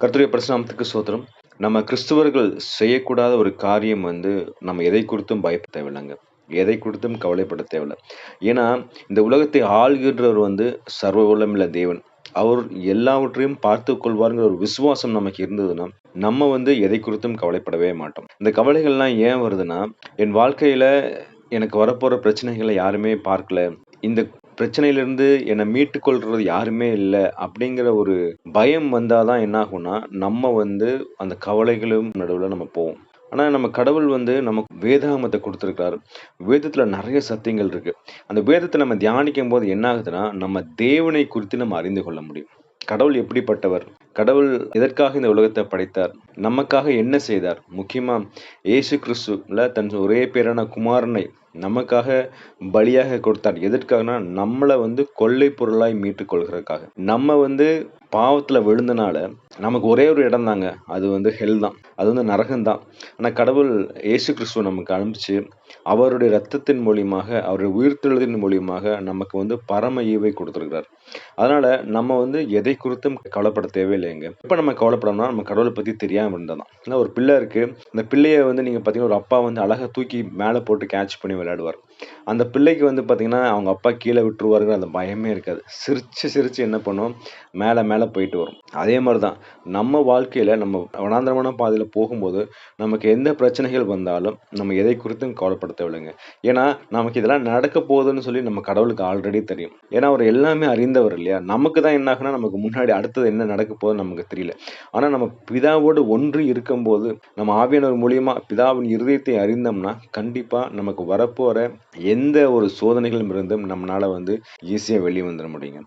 கர்த்தருடைய பரிசுநாமத்துக்கு சோத்திரம் நம்ம கிறிஸ்துவர்கள் செய்யக்கூடாத ஒரு காரியம் வந்து நம்ம எதை குறித்தும் பயப்பட தேவையில்லைங்க. எதை குறித்தும் கவலைப்பட தேவையில்லை. ஏன்னா இந்த உலகத்தை ஆள்கின்றவர் வந்து சர்வ உலமில்ல தேவன். அவர் எல்லாவற்றையும் பார்த்து கொள்வாருங்கிற ஒரு விசுவாசம் நமக்கு இருந்ததுன்னா நம்ம வந்து எதை குறித்தும் கவலைப்படவே மாட்டோம். இந்த கவலைகள்லாம் ஏன் வருதுன்னா என் வாழ்க்கையில எனக்கு வரப்போற பிரச்சனைகளை யாருமே பார்க்கல. இந்த பிரச்சனையிலிருந்து என்னை மீட்டு கொள்றது யாருமே இல்லை அப்படிங்கிற ஒரு பயம் வந்தாதான் என்ன நம்ம வந்து அந்த கவலைகளும் நடுவில் நம்ம போவோம். ஆனால் நம்ம கடவுள் வந்து நமக்கு வேதாகமத்தை கொடுத்துருக்காரு வேதத்தில் நிறைய சத்தியங்கள் இருக்குது அந்த வேதத்தை நம்ம தியானிக்கும் போது என்ன ஆகுதுன்னா நம்ம தேவனை குறித்து நம்ம அறிந்து கொள்ள முடியும். கடவுள் எப்படிப்பட்டவர்? கடவுள் எதற்காக இந்த உலகத்தை படைத்தார்? நமக்காக என்ன செய்தார்? முக்கியமாக இயேசு கிறிஸ்துல தன் ஒரே பேரான குமாரனை நமக்காக பலியாக கொடுத்தார் எதற்காகனா நம்மளை வந்து கொள்ளை பொருளாய் மீட்டுக் கொள்கிறதுக்காக. நம்ம வந்து பாவத்தில் விழுந்தனால நமக்கு ஒரே ஒரு இடம் தாங்க. அது வந்து ஹெல் தான். அது வந்து நரகம் தான். ஆனால் கடவுள் இயேசு கிறிஸ்துவ நமக்கு அனுப்பிச்சு அவருடைய ரத்தத்தின் மூலியமாக அவருடைய உயிர்த்தெழுதின் மூலியமாக நமக்கு வந்து பரம ஈவை கொடுத்துருக்கிறார். அதனால் நம்ம வந்து எதை குறித்தும் கவலைப்பட தேவையில்லைங்க. இப்போ நம்ம கவலைப்படணும்னா நம்ம கடவுளை பற்றி தெரியாமல் இருந்தால் தான் ஏன்னா ஒரு பிள்ளை இருக்குது அந்த பிள்ளையை வந்து நீங்கள் பார்த்தீங்கன்னா ஒரு அப்பா வந்து அழகாக தூக்கி மேலே போட்டு கேட்ச் பண்ணி விளையாடுவார். அந்த பிள்ளைக்கு வந்து பார்த்தீங்கன்னா அவங்க அப்பா கீழே விட்டுருவாருங்கிற அந்த பயமே இருக்காது. சிரித்து சிரித்து என்ன பண்ணும் மேலே மேலே மேலே போயிட்டு வரும். அதே மாதிரி தான் நம்ம வாழ்க்கையில் நம்ம வனாந்தரமான பாதையில் போகும்போது நமக்கு எந்த பிரச்சனைகள் வந்தாலும் நம்ம எதை குறித்தும் கவலைப்பட தேவையில்லைங்க ஏன்னா நமக்கு இதெல்லாம் நடக்க போகுதுன்னு சொல்லி நம்ம கடவுளுக்கு ஆல்ரெடி தெரியும். ஏன்னா அவர் எல்லாமே அறிந்தவர் இல்லையா? நமக்கு தான் என்ன ஆகுனா நமக்கு முன்னாடி அடுத்தது என்ன நடக்க போகுதுன்னு நமக்கு தெரியல. ஆனால் நம்ம பிதாவோடு ஒன்று இருக்கும்போது நம்ம ஆவியானவர் மூலியமாக பிதாவின் இருதயத்தை அறிந்தோம்னா கண்டிப்பாக நமக்கு வரப்போகிற எந்த ஒரு சோதனைகளும் இருந்தும் நம்மளால் வந்து ஈஸியாக வெளியே வந்துட முடியுங்க.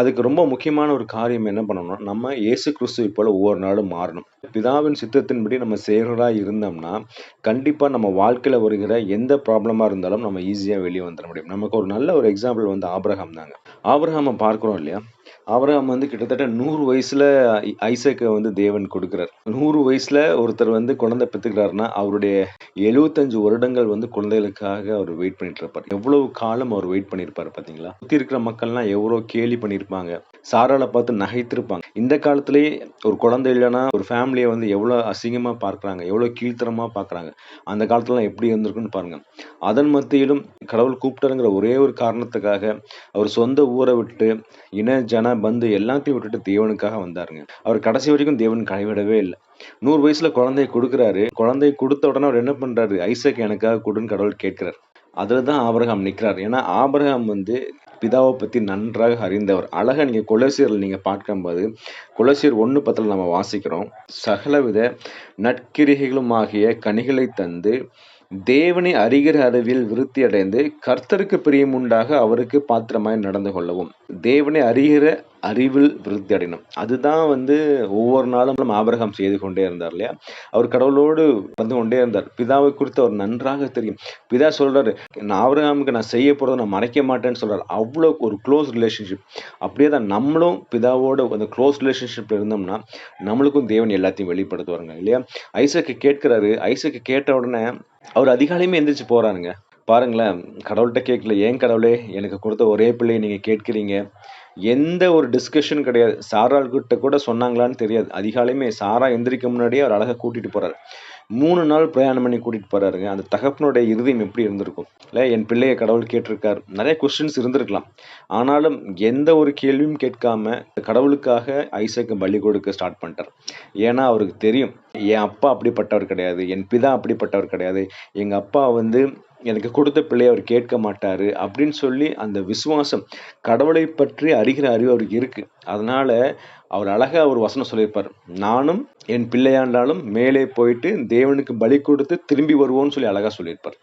அதுக்கு ரொம்ப முக்கியமான ஒரு காரியம் என்ன பண்ணணும்னா நம்ம இயேசு கிறிஸ்துவை போல ஒவ்வொரு நாளும் மாறணும். பிதாவின் சித்தத்தின்படி நம்ம செய்கிறதா இருந்தோம்னா கண்டிப்பாக நம்ம வாழ்க்கையில் வருகிற எந்த ப்ராப்ளமாக இருந்தாலும் நம்ம ஈஸியாக வெளியே வந்துட முடியும். நமக்கு ஒரு நல்ல ஒரு எக்ஸாம்பிள் வந்து ஆப்ரஹாம் தாங்க. ஆப்ரஹாமை பார்க்குறோம் இல்லையா? ஆபிரகாம் வந்து கிட்டத்தட்ட நூறு வயசுல ஐசக்கை வந்து தேவன் கொடுக்குறார். நூறு வயசுல ஒருத்தர் வந்து குழந்தை பெற்றுக்கிறாருன்னா அவருடைய எழுபத்தஞ்சு வருடங்கள் வந்து குழந்தைகளுக்காக அவர் வெயிட் பண்ணிட்டு இருப்பார். எவ்வளவு காலம் அவர் வெயிட் பண்ணியிருப்பார் பாத்தீங்களா? சுத்தி இருக்கிற மக்கள்லாம் எவ்வளோ கேலி பண்ணியிருப்பாங்க சாரால பார்த்து நகைத்திருப்பாங்க. இந்த காலத்திலேயே ஒரு குழந்தை இல்லைன்னா ஒரு ஃபேமிலியை வந்து எவ்வளோ அசிங்கமா பார்க்குறாங்க எவ்வளோ கீழ்த்தரமாக பார்க்குறாங்க அந்த காலத்துலலாம் எப்படி இருந்திருக்குன்னு பாருங்க. அதன் மத்தியிலும் கடவுள் கூப்பிட்டாருங்கிற ஒரே ஒரு காரணத்துக்காக அவர் சொந்த ஊரை விட்டு இன ஜன பந்து எல்லாத்தையும் விட்டுட்டு தேவனுக்காக வந்தாருங்க. அவர் கடைசி வரைக்கும் தேவன் கைவிடவே இல்லை. நூறு வயசுல குழந்தைய கொடுக்குறாரு. குழந்தைய கொடுத்த உடனே அவர் என்ன பண்றாரு? ஐசக் எனக்காக கொடுன்னு கடவுள் கேட்கிறார். அதுல தான் ஆபரகாம் நிற்கிறார் ஏன்னா ஆபரகாம் வந்து பிதாவை பத்தி நன்றாக அறிந்தவர். அழகா நீங்க கொலசியர்கள் நீங்க பார்க்கும்போது குலசீர் ஒன்று பத்தில் நம்ம வாசிக்கிறோம். சகலவித நற்கிரிகைகளும் ஆகிய கனிகளை தந்து தேவனை அறிகிற அறிவில் விருத்தி அடைந்து கர்த்தருக்கு பிரியமுண்டாக அவருக்கு பாத்திரமாய் நடந்து கொள்ளவும். தேவனை அறிகிற அறிவில் விருத்தி அடையணும் அதுதான் வந்து ஒவ்வொரு நாளும் நம்ம ஆபரகம் செய்து கொண்டே இருந்தார் இல்லையா? அவர் கடவுளோடு வந்து கொண்டே இருந்தார். பிதாவை குறித்து அவர் நன்றாக தெரியும். பிதா சொல்றாரு நான் ஆபரகாமுக்கு நான் செய்ய போறதை நான் மறைக்க மாட்டேன்னு சொல்றாரு. அவ்வளோ ஒரு க்ளோஸ் ரிலேஷன்ஷிப் அப்படியே தான் நம்மளும் பிதாவோட அந்த க்ளோஸ் ரிலேஷன்ஷிப் இருந்தோம்னா நம்மளுக்கும் தேவன் எல்லாத்தையும் வெளிப்படுத்துவாருங்க இல்லையா? ஐசக்கு கேட்கிறாரு. ஐசக்கு கேட்ட உடனே அவர் அதிகாலையுமே எந்திரிச்சு போறாருங்க. பாருங்களேன் கடவுள்கிட்ட கேட்கல. ஏன் கடவுளே எனக்கு கொடுத்த ஒரே பிள்ளையை நீங்கள் கேட்குறீங்க? எந்த ஒரு டிஸ்கஷன் கிடையாது. சாராள்கிட்ட கூட சொன்னாங்களான்னு தெரியாது. அதிகாலையுமே சாரா எந்திரிக்க முன்னாடியே அவர் அழகா கூட்டிட்டு போறாரு. மூணு நாள் பிரயாணம் பண்ணி கூட்டிகிட்டு போகிறாருங்க அந்த தகப்பனுடைய இருதயம் எப்படி இருந்திருக்கும்? இல்லை என் பிள்ளையை கடவுள் கேட்டிருக்காரு. நிறைய கொஸ்டின்ஸ் இருந்திருக்கலாம். ஆனாலும் எந்த ஒரு கேள்வியும் கேட்காம கடவுளுக்காக ஐசக்கு பலி கொடுக்க ஸ்டார்ட் பண்ணிட்டார். ஏன்னா அவருக்கு தெரியும் என் அப்பா அப்படிப்பட்டவர் கிடையாது என் பிதா அப்படிப்பட்டவர் கிடையாது. எங்கள் அப்பா வந்து எனக்கு கொடுத்த பிள்ளையை அவர் கேட்க மாட்டார் அப்படின்னு சொல்லி அந்த விசுவாசம் கடவுளை பற்றி அறிகிற அறிவு அவருக்கு இருக்குது அதனால் அவர் அழகாக ஒரு வசனம் சொல்லியிருப்பார். நானும் என் பிள்ளையாண்டாலும் மேலே போயிட்டு தேவனுக்கு பலி கொடுத்து திரும்பி வருவோம்னு சொல்லி அழகாக சொல்லியிருப்பார்.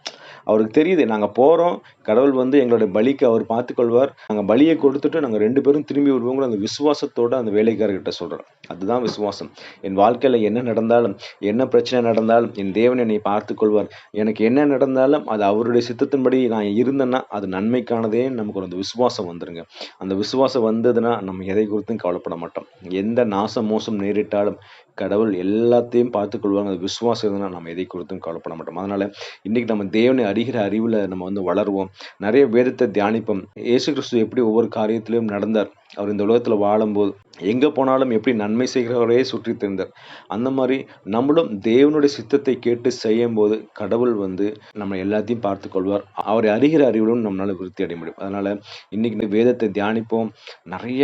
அவருக்கு தெரியுது நாங்கள் போகிறோம் கடவுள் வந்து எங்களுடைய பலிக்கு அவர் பார்த்துக்கொள்வார். நாங்கள் பலியை கொடுத்துட்டு நாங்கள் ரெண்டு பேரும் திரும்பி வருவோங்கிற அந்த விசுவாசத்தோடு அந்த வேலைக்காரர்கிட்ட சொல்கிறோம் அதுதான் விசுவாசம். என் வாழ்க்கையில் என்ன நடந்தாலும் என்ன பிரச்சனை நடந்தாலும் என் தேவன் என்னை பார்த்து கொள்வார். எனக்கு என்ன நடந்தாலும் அது அவருடைய சித்தத்தின்படி நான் இருந்தேன்னா அது நன்மைக்கானதே நமக்கு ஒரு அந்த விசுவாசம் வந்துருங்க. அந்த விசுவாசம் வந்ததுன்னா நம்ம எதை குறித்தும் கவலைப்பட மாட்டோம். எந்த நாசம் மோசம் நேரிட்டாலும் கடவுள் எல்லாத்தையும் பார்த்துக்கொள்வாங்க அந்த விசுவாசம் இருந்தால் நம்ம எதை குறித்தும் கவலைப்பட மாட்டோம். அதனால் இன்றைக்கி நம்ம தேவனை அறிகிற அறிவில் நம்ம வந்து வளருவோம். நிறைய வேதத்தை தியானிப்போம். இயேசு கிறிஸ்து எப்படி ஒவ்வொரு காரியத்திலையும் நடந்தார். அவர் இந்த உலகத்தில் வாழும்போது எங்கே போனாலும் எப்படி நன்மை செய்கிறவரையே சுற்றி திருந்தார். அந்த மாதிரி நம்மளும் தேவனுடைய சித்தத்தை கேட்டு செய்யும் போது கடவுள் வந்து நம்ம எல்லாத்தையும் பார்த்து கொள்வார் அவரை அறிகிற அறிவிலும் நம்மளால விருத்தி அடைய முடியும். அதனால் இன்னைக்கு இந்த வேதத்தை தியானிப்போம். நிறைய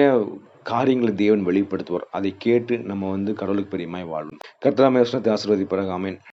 காரியங்களை தேவன் வெளிப்படுத்துவார். அதை கேட்டு நம்ம வந்து கடவுளுக்கு பெரியமாய் வாழும் கர்த்தராம ஆசிர்வதிப்பாராக ஆமென்.